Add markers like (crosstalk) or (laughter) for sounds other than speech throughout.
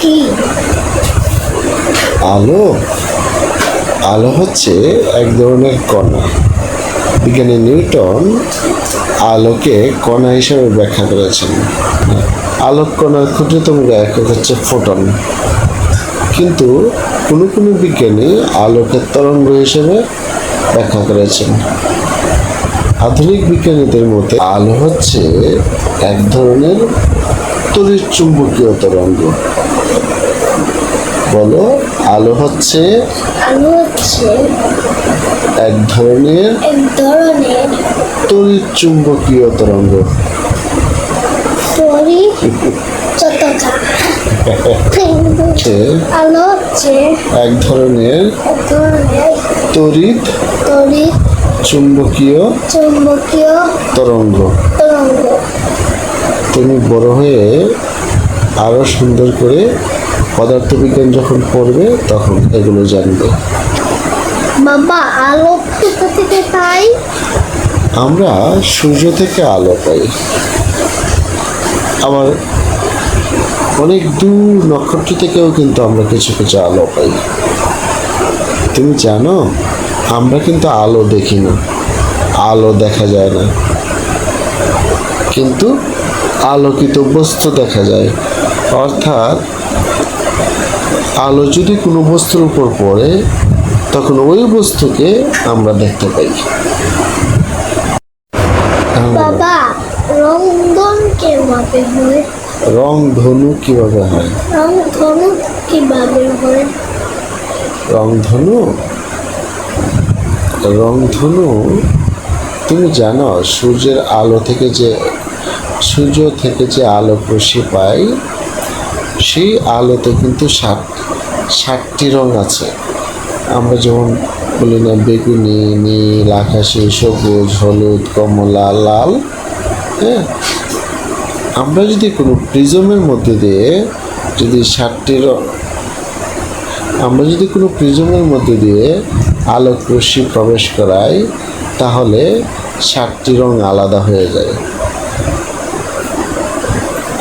কি? আলো? আলো হচ্ছে এক ধরনের কণা। বিজ্ঞানী নিউটন আলোকে কণা হিসেবে ব্যাখ্যা করেছেন। আলোক কণার ক্ষুদ্রতম একক হচ্ছে ফোটন। কিন্তু কোনো কোনো বিজ্ঞানী আলোকে তরঙ্গ হিসেবে ব্যাখ্যা করেছেন। আধুনিক বিজ্ঞানীদের মতে আলো হচ্ছে এক ধরনের তড়িৎ চুম্বকীয় তরঙ্গ। বলো আলো হচ্ছে আলো হচ্ছে এক ধরনের এক ধরনের তড়িৎ চুম্বকীয় তরঙ্গ। তরি (laughs) চটকা। আলো হচ্ছে এক ধরনের এক ধরনের তড়িৎ তরি চুম্বকীয় চুম্বকীয় তরঙ্গ। তরঙ্গ। তুমি বড় হয়ে আরও সুন্দর করে পদার্থবিজ্ঞান যখন পড়বে তখন এগুলো জানবে। বাবা আলো কোথা থেকে পাই? আমরা সূর্য থেকে আলো পাই। আবার অনেক দূর নক্ষত্র থেকেও কিন্তু আমরা কিছু কিছু আলো পাই। তুমি জানো আমরা কিন্তু আলো দেখি না। আলো দেখা যায় না। কিন্তু আলোকিত বস্তু দেখা যায়। অর্থাৎ আলো যদি কোনো বস্তুর উপর পড়ে তখন ওই বস্তুকে আমরা দেখতে পাই। বাবা রংধন কীভাবে হয়? রং ধনু কীভাবে হয়? রংধনু কীভাবে হয়? রংধনু রংধনু তুমি জানো সূর্যের আলো থেকে যে সূর্য থেকে যে আলো রশ্মি পাই সেই আলোতে কিন্তু ষাট ষাটটি রং আছে। আমরা যেমন বলি না, বেগুনি, নীল, আকাশি, সবুজ, হলুদ, কমলা, লাল হ্যাঁ? আমরা যদি কোনো প্রিজমের মধ্যে দিয়ে যদি ষাটটি রং, আমরা যদি কোনো প্রিজমের মধ্যে দিয়ে আলোক রশ্মি প্রবেশ করাই, তাহলে ষাটটি রং আলাদা হয়ে যায়।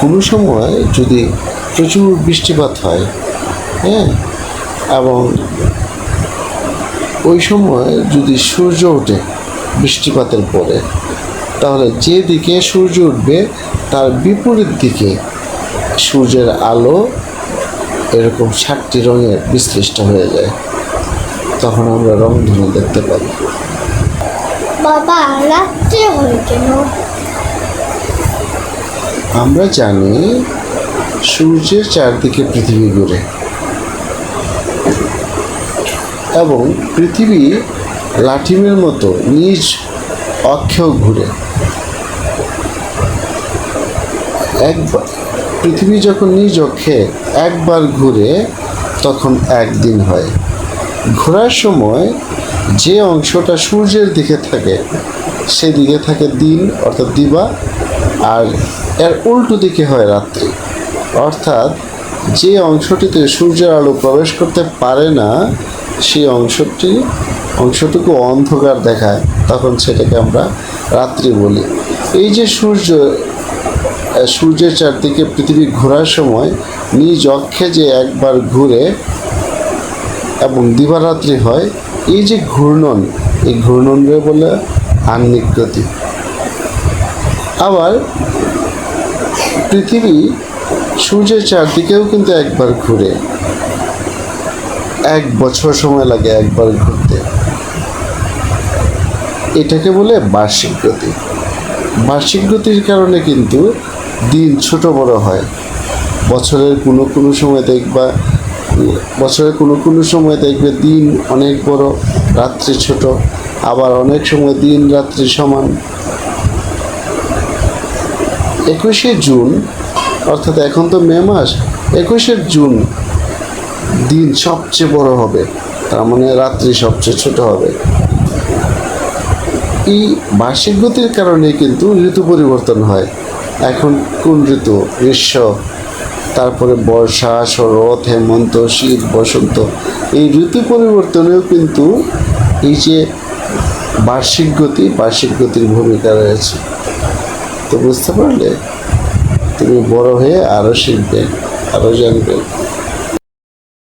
কোনো সময় যদি প্রচুর বৃষ্টিপাত হয় হ্যাঁ? এবং ওই সময় যদি সূর্য ওঠে বৃষ্টিপাতের পরে তাহলে যে দিকে সূর্য উঠবে তার বিপরীত দিকে সূর্যের আলো এরকম সাতটি রঙের বিশ্লিষ্ট হয়ে যায়। তখন আমরা রংধনু দেখতে পাই। বাবা রাত্রে হয় কেন? আমরা জানি সূর্যের চারদিকে পৃথিবী ঘুরে। এবং পৃথিবী লাঠিমের মতো নিজ অক্ষেও ঘুরে। একবার, পৃথিবী যখন নিজ অক্ষে একবার ঘুরে, তখন একদিন হয়। ঘোরার সময় যে অংশটা সূর্যের দিকে থাকে, সেদিকে থাকে দিন, অর্থাৎ দিবা, আর এর উল্টো দিকে হয় রাত্রি। অর্থাৎ যে অংশটিতে সূর্যের আলো প্রবেশ করতে পারে না, সেই অংশটি, অংশটুকু অন্ধকার দেখায়। তখন সেটাকে আমরা রাত্রি বলি। এই যে সূর্য, সূর্যের চারদিকে পৃথিবী ঘোরার সময় নিজ অক্ষে যে একবার ঘুরে এবং দিবারাত্রি হয়, এই যে ঘূর্ণন, এই ঘূর্ণনকে বলে আহ্নিক গতি। আবার পৃথিবী সূর্যের চারদিকেও কিন্তু একবার ঘুরে। এক বছর সময় লাগে একবার ঘুরতে। এটাকে বলে বার্ষিক গতি। বার্ষিক গতির কারণে কিন্তু দিন ছোট বড় হয়। বছরের কোনো কোনো সময় দেখবা, বছরের কোনো কোনো সময় দেখবে দিন অনেক বড়, রাত্রি ছোট, আবার অনেক সময় দিন, রাত্রি সমান। একুশে জুন অর্থাৎ এখন তো মে মাস, একুশে জুন দিন সবচেয়ে বড় হবে। তার মানে রাত্রি সবচেয়ে ছোট হবে। এই বার্ষিক গতির কারণে কিন্তু ঋতু পরিবর্তন হয়। এখন কোন ঋতু? গ্রীষ্ম, তারপরে বর্ষা, শরৎ, হেমন্ত, শীত, বসন্ত। এই ঋতু পরিবর্তনেও কিন্তু এই যে বার্ষিক গতি, বার্ষিক গতির ভূমিকা রয়েছে। তো বুঝতে পারলে তুমি বড় হয়ে আরও শিখবে আরও জানবেন